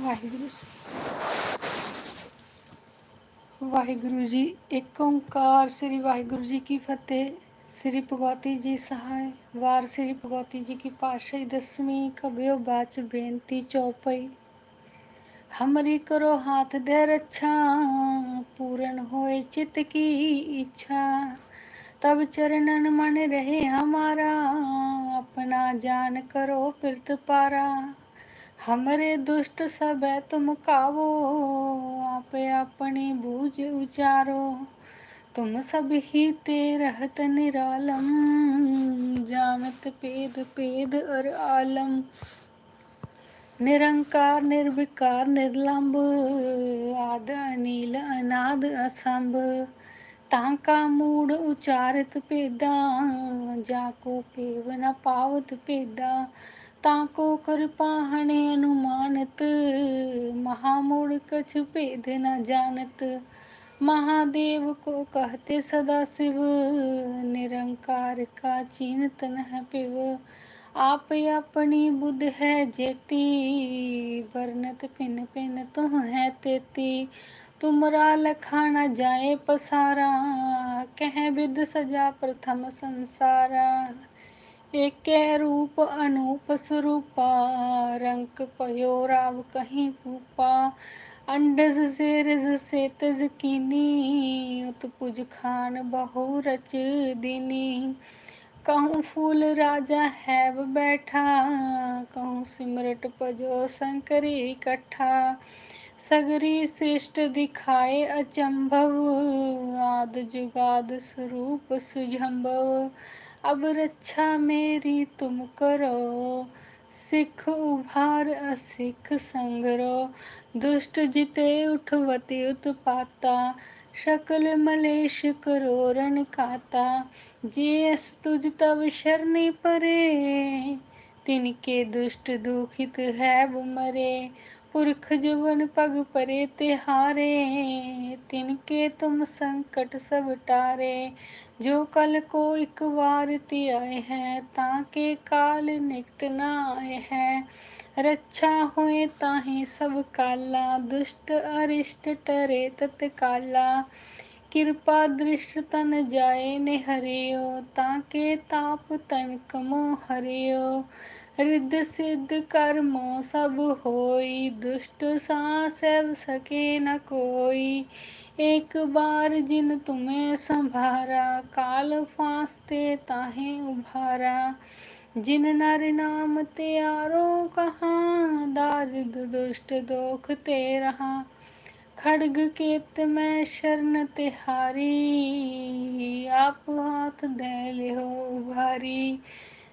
ਵਾਹਿਗੁਰੂ ਵਾਹਿਗੁਰੂ ਜੀ, ਇੱਕ ਓੰਕਾਰ ਸ੍ਰੀ ਵਾਹਿਗੁਰੂ ਜੀ ਕੀ ਫਤਿਹ। ਸ੍ਰੀ ਭਗਵਤੀ ਜੀ ਸਹਾਇ ਵਾਰ, ਸ੍ਰੀ ਭਗਵਤੀ ਜੀ ਕੀ ਪਾਸ਼ਾਹੀ ਦਸਵੀਂ ਕਬਿਓ ਬਾਚ ਬੇਨਤੀ ਚੌਪਈ। ਹਮਰੀ ਕਰੋ ਹਾਥ ਦੇ ਰੱਛਾ, ਪੂਰਨ ਹੋਏ ਚਿਤ ਕੀ ਇੱਛਾ। ਤਬ ਚਰਨਨ ਮਨ ਰਹੇ ਹਮਾਰਾ, ਆਪਣਾ ਜਾਨ ਕਰੋ ਪਿਰਤ ਪਾਰਾ। हमरे दुष्ट सब है तुम कावो आप अपनी बूझ उचारो तुम सब ही ते रहत निरालम जानत पेद पेद और आलम निरंकार निर्विकार निर्लंब आद अनिल अनाद असंभ तांका मूड उचारित पेदा जाको पेव न पावत पेदा ताको कृपाहणे अनुमानत महामूड कछ भेद न जानत महादेव को कहते सदा शिव निरंकार का चीनत न पिव आप अपनी बुद्ध है जेती वर्णत पिन पिन तुह है तेती तुमरा लखा न जाए पसारा कह विद सजा प्रथम संसारा एक रूप अनूप स्वरूपा रंक पयो राव कहीं कूपा अंडज से रिज से तज कीनी उत्पुज खान बहु रच दीनी कहूँ फूल राजा हैव बैठा कहूँ सिमरट पजो शंकरी इकट्ठा सगरी सृष्ट दिखाए अचंभव आद जुगाद स्वरूप सुझंभव अब रक्षा मेरी तुम करो सिख उभार असिख संगरो दुष्ट जिते उठवती उत्पाता शकल मलेश करो रण खाता जेस तुझ तब शरणी परे तिनके दुष्ट दुखित है मरे पुरख जुवन पग परे तिहारे तिनके तुम संकट सब टारे जो कल को एक बार ति आए हैं ताके काल निकट न आए हैं रक्षा हुए ताही सब काला दुष्ट अरिष्ट टरे तत्काला कृपा दृष्ट तन जाए निहरियो ताके ताप तनक ਰਿੱਧ ਸਿੱਧ ਕਰਮੋ ਸਭ ਹੋਈ, ਦੁਸ਼ਟ ਸਾ ਸਹਿਬ ਸਕੇ ਨ ਕੋਈ। ਇੱਕ ਬਾਰ ਜਿਨ ਤੁਮੇ ਸੰਭਾਰਾ, ਕਾਲ ਫਾਸਤੇ ਤਾਹੇ ਉਭਾਰਾ। ਜਿਨ ਨਰ ਨਾਮ ਤੇ ਆਰੋ ਕਹਾ, ਦਾਰਿਦ ਦੁਸ਼ਟ ਦੋਖ ਤੇ ਰਹਾ। ਖੜਗ ਕੇਤ ਮੈਂ ਸ਼ਰਨ ਤਿਹਾਰੀ, ਆਪ ਹਾਥ ਦੇ ਲਿਓ ਉਭਾਰੀ।